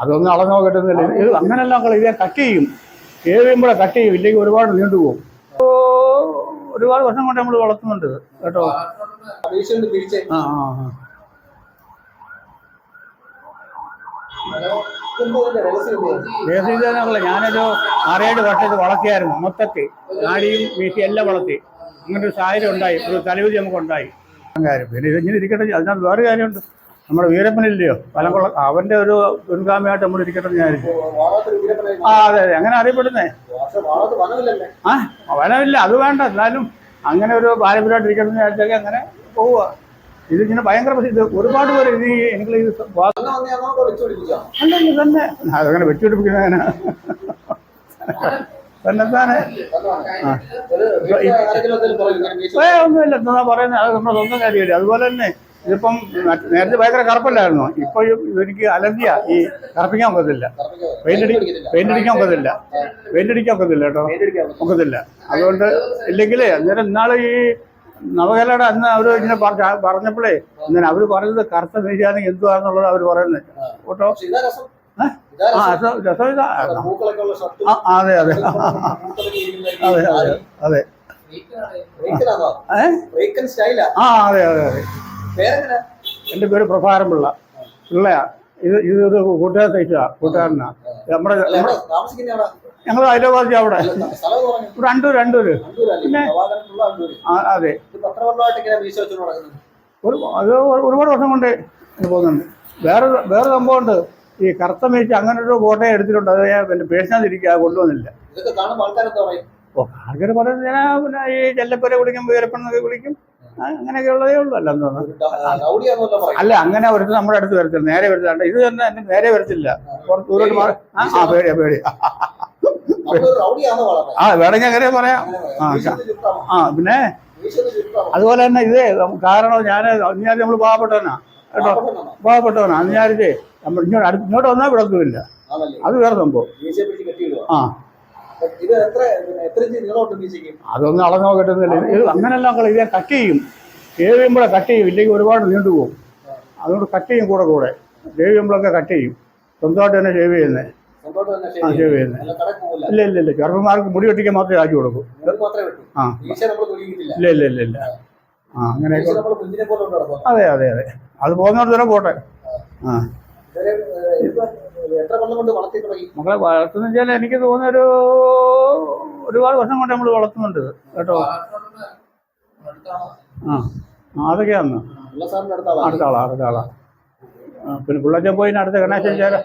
അതൊന്നും അളന്നോ കിട്ടുന്നില്ല ഇത് അങ്ങനെല്ലാം കളി ഇതേ കട്ട് ചെയ്യും. ഏഴുമ്പോഴേ കട്ട് ചെയ്യും. ഇല്ലെങ്കിൽ ഒരുപാട് നീണ്ടുപോകും പോകും. ഒരുപാട് വർഷം കൊണ്ട് നമ്മൾ വളർത്തുന്നുണ്ട്. കേട്ടോ? ആ? ദേശീയതകളെ ഞാനൊരു ആറേഴ് വർഷം ഇത് വളർത്തിയായിരുന്നു മൊത്തത്തിൽ. നാടിയും മീശയും എല്ലാം വളർത്തി. അങ്ങനെ ഒരു സാഹചര്യം ഉണ്ടായി. ഒരു തലവിധി നമുക്ക് ഉണ്ടായി. കാര്യം പിന്നെ ഇത് ഇങ്ങനെ ഇരിക്കട്ടെ. അതിനകത്ത് വേറെ കാര്യമുണ്ട്. നമ്മുടെ വീരപ്പനില്ലയോ? പലകൊള്ള അവന്റെ ഒരു പിൻഗാമിയായിട്ട് നമ്മൾ ഇരിക്കട്ടെ വീരപ്പനായി ആ അതെ അതെ. അങ്ങനെ അറിയപ്പെടുന്നേ. ആ വനമില്ല. അത് വേണ്ട. എന്നാലും അങ്ങനെ ഒരു പാരമ്പര്യമായിട്ട് ഇരിക്കട്ടെ വിചാരിച്ചൊക്കെ അങ്ങനെ പോവുക ഇത് ഇങ്ങനെ ഭയങ്കര പ്രസിദ്ധ ഇത് ഒരുപാട് പേര് ഇത് എനിക്ക് ഇത് അല്ലല്ല തന്നെ. അതങ്ങനെ വെച്ചുപിടിപ്പിക്കുന്നതിനാ തന്നെ താനെ ആ. ഒരു വീട്ടിലെ ആരെങ്കിലും എന്തെങ്കിലും പറയും ഇങ്ങനെ മീശ ഏ ഒന്നുമില്ല എന്താ പറയുന്നത് അത് നമ്മുടെ സ്വന്തം കാര്യമില്ല. അതുപോലെ തന്നെ ഇതിപ്പം നേരത്തെ ഭയങ്കര കറുപ്പല്ലായിരുന്നു? ഇപ്പോഴും എനിക്ക് അലർജിയാ. ഈ കറുപ്പിക്കാൻ ഒക്കത്തില്ല? പെയിന്റ് പെയിന്റ് അടിക്കാൻ ഒക്കത്തില്ല. പെയിന്റ് അടിക്കാൻ ഒക്കത്തില്ല കേട്ടോ. ഒക്കത്തില്ല. അതുകൊണ്ട് ഇല്ലെങ്കിലേ അന്നേരം ഇന്നാൾ ഈ നവകേരളയുടെ അന്ന് അവർ ഇങ്ങനെ പറഞ്ഞ- പറഞ്ഞപ്പോഴേ ഇങ്ങനെ അവർ പറയുന്നത് കറുത്ത മീശയാണെങ്കിൽ എന്തുവാന്നുള്ളത് അവർ പറയുന്നത്. കേട്ടോ? ആ രസം ഇതാ. അതെ അതെ. അതെ അതെ അതെ. ആ അതെ അതെ അതെ. എന്റെ പേര് പ്രഭാരം പിള്ള. പിള്ളയാ. ഇത് ഇത് കൂട്ടുകാരൻ തയ്ച്ചതാ കൂട്ടുകാരനാ. നമ്മുടെ ഞങ്ങൾ ഹൈദരാബാദ് അവിടെ. രണ്ടൂർ രണ്ടൂര് പിന്നെ അതെ. ഇത് ഒരു അത് ഒരുപാട് വർഷം കൊണ്ട് ഇത് പോകുന്നുണ്ട്. വേറെ വേറെ സംഭവമുണ്ട് ഈ കറുത്ത മേച്ച് അങ്ങനെ ഒരു ഫോട്ടോ എടുത്തിട്ടുണ്ട്. അത് ഞാൻ പിന്നെ പേഴ്സണാതിരിക്കുക കൊണ്ടുവന്നില്ല. ഓ ആൾക്കാർ പറയുന്നത് ഞാൻ പിന്നെ ഈ ചെല്ലപ്പുര കുളിക്കും വീരപ്പണ്ണൊക്കെ കുളിക്കും ആ, അങ്ങനെയൊക്കെ ഉള്ളൂ അല്ല പറയും. അല്ല അങ്ങനെ ഒരുത്തർ നമ്മുടെ അടുത്ത് വരത്തില്ല. നേരെ വരത്തില്ല ഇത് തന്നെ എന്നെ നേരെ വരത്തില്ല. പുറത്ത് ദൂരോട്ട് മാറി ആ പേടിയാ പേടിയാ. ആ വേണമെങ്കിൽ അങ്ങനെ പറയാം. ആ, ആ പിന്നെ അതുപോലെ തന്നെ ഇതേ കാരണം ഞാൻ ഞാൻ നമ്മൾ പാവപ്പെട്ടവനാ. കേട്ടോ? പാവപ്പെട്ടവനാ. അന്ന് ഞാനിതേ നമ്മൾ ഇങ്ങോട്ട് അടുത്ത് ഇങ്ങോട്ട് വന്നാൽ വിളക്കുമില്ല അത് വേറെ സംഭവം. ആ. ഇത് എത്ര എത്ര ഇഞ്ച് നീളമുണ്ട് മീശയ്ക്ക് അതൊന്നും അളന്നു കിട്ടുന്നില്ല ഇത് അങ്ങനെല്ലാം കളി ഇതേ കട്ട് ചെയ്യും. ഏവിയുമ്പോഴേ കട്ട് ചെയ്യും. ഇല്ലെങ്കിൽ ഒരുപാട് നീണ്ടു പോകും. അതുകൊണ്ട് കട്ട് ചെയ്യും കൂടെ കൂടെ. ചെയ്യുമ്പോഴൊക്കെ കട്ട് ചെയ്യും. സ്വന്തമായിട്ട് തന്നെ ഷേവ് ചെയ്യുന്നത് ആ ഷേവ് ചെയ്യുന്നത് ഇല്ല ഇല്ല ഇല്ല. ചെറുപ്പന്മാർക്ക് മുടി വെട്ടിക്കാൻ മാത്രമേ ആക്കി കൊടുക്കൂ. ആ. ഇല്ല ഇല്ല ഇല്ല ഇല്ല. ആ. അങ്ങനെയൊക്കെ. അതെ അതെ അതെ. അത് പോകുന്നവർ തന്നെ പോട്ടെ. ആ. എത്ര കൊല്ലം കൊണ്ട് വളർത്തി തുടങ്ങി? മക്കളെ വളർത്തുന്ന വെച്ചാൽ എനിക്ക് തോന്നുന്നൊരു ഒരുപാട് വർഷം കൊണ്ട് നമ്മൾ വളർത്തുന്നുണ്ട്. കേട്ടോ. ആ അതൊക്കെയാന്ന് ഉള്ള അടുത്താളാ അടുത്ത അടുത്ത ആളാ അടുത്ത ആളാ. പിന്നെ പിള്ളച്ച പോയി അടുത്ത ഗണേശൻ ചേരാ.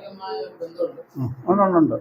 ഉണ്ട്.